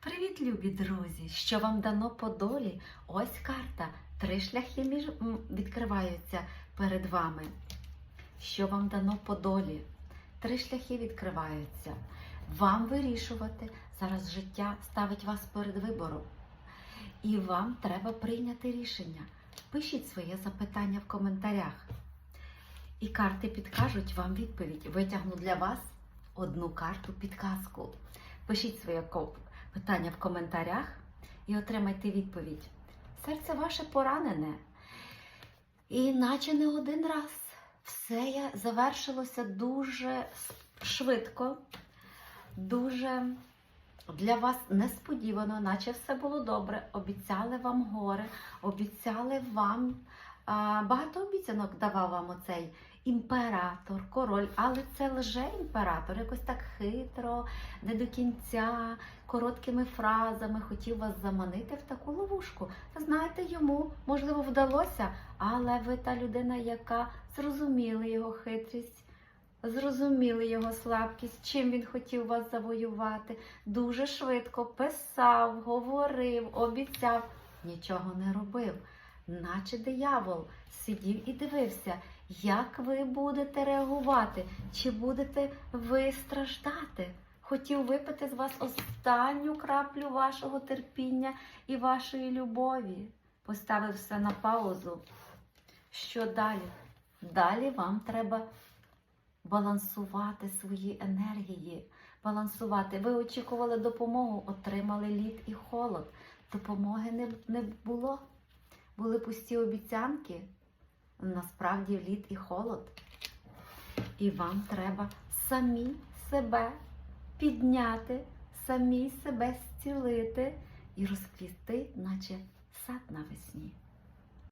Привіт, любі друзі! Що вам дано по долі? Ось карта. Три шляхи між... відкриваються перед вами. Що вам дано по долі? Три шляхи відкриваються. Вам вирішувати. Зараз життя ставить вас перед вибором. І вам треба прийняти рішення. Пишіть своє запитання в коментарях. І карти підкажуть вам відповідь. Витягну для вас одну карту підказку. Пишіть своє ко- питання в коментарях і отримайте відповідь. Серце ваше поранене. І наче не один раз все завершилося дуже швидко, дуже для вас несподівано, наче все було добре. Обіцяли вам гори, обіцяли вам. Багато обіцянок давав вам оцей імператор, король, але це лже-імператор, якось так хитро, не до кінця, короткими фразами хотів вас заманити в таку ловушку. Знаєте, йому можливо вдалося, але ви та людина, яка зрозуміли його хитрість. Зрозуміли його слабкість, чим він хотів вас завоювати. Дуже швидко писав, говорив, обіцяв, нічого не робив. Наче диявол сидів і дивився, як ви будете реагувати, чи будете ви страждати. Хотів випити з вас останню краплю вашого терпіння і вашої любові. Поставив все на паузу. Що далі? Далі вам треба балансувати свої енергії, балансувати. Ви очікували допомогу, отримали лід і холод. Допомоги не, не було. Були пусті обіцянки. Насправді лід і холод. І вам треба самі себе підняти, самі себе зцілити і розквісти, наче сад навесні.